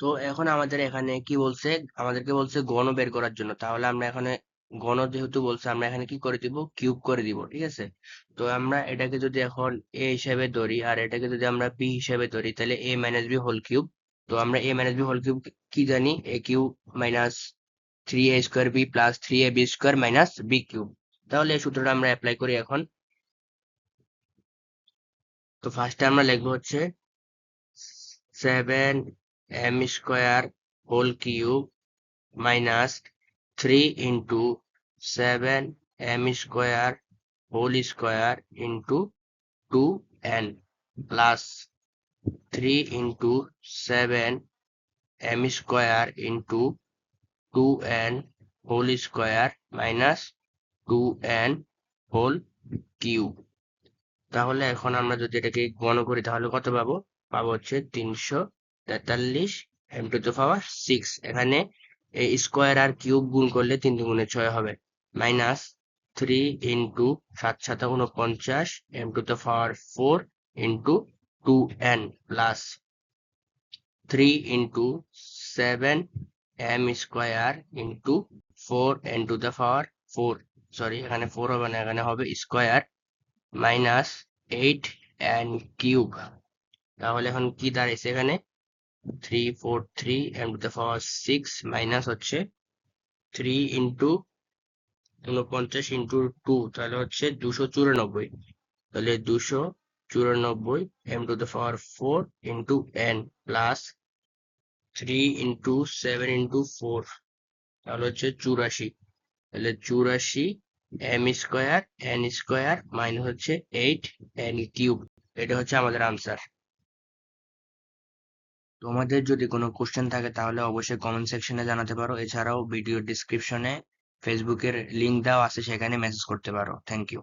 তো এখন আমাদের এখানে কি বলছে? আমাদেরকে বলছে ঘন বের করার জন্য। তাহলে আমরা এখানে ঘন যেহেতু বলছে, আমরা এখানে কি করে দিব? কিউব করে দিব, ঠিক আছে? তো আমরা এটাকে যদি এখন এ হিসেবে ধরি আর এটাকে যদি আমরা বি হিসেবে ধরি, তাহলে A minus B whole cube তো আমরা A minus B whole cube কি জানি? A cube minus three A square B plus three A B square minus B cube তাহলে এই সূত্রটা আমরা অ্যাপ্লাই করি এখন। তো ফার্স্টে আমরা লিখব হচ্ছে seven M square whole cube minus three into seven M square whole square into two N plus three into seven M square into two N whole square minus two N whole cube তাহলে এখন আমরা যদি এটাকে গণ করি, তাহলে কত পাবো? পাবো হচ্ছে তিনশো তেতাল্লিশ M to the power six এখানে এই স্কোয়ার আর কিউব গুণ করলে তিন গুণে ছয় হবে। মাইনাস থ্রি ইন্টু সাত সাত উনপঞ্চাশ M to the power four into two N plus three into seven M square into four N to the power four sorry এখানে ফোর হবে না, এখানে হবে square minus eight N cube তাহলে এখন কি দাঁড়িয়েছে এখানে? Three four three M to the power six minus হচ্ছে থ্রি ইন্টু উনপঞ্চাশ ইন্টু টু তাহলে হচ্ছে দুশো চুরানব্বই। তাহলে দুশো চুরানব্বই M to the power four into N plus three into seven into four তাহলে হচ্ছে চুরাশি। তাহলে চুরাশি M square N square minus হচ্ছে এইট এন কিউব এটা হচ্ছে আমাদের আনসার তোমাদের যদি কোনো কোশ্চেন থাকে, তাহলে অবশ্যই কমেন্ট সেকশনে জানাতে পারো। এছাড়াও ভিডিও ডিসক্রিপশনে ফেসবুকের লিঙ্ক দেওয়া আছে, সেখানে মেসেজ করতে পারো। Thank you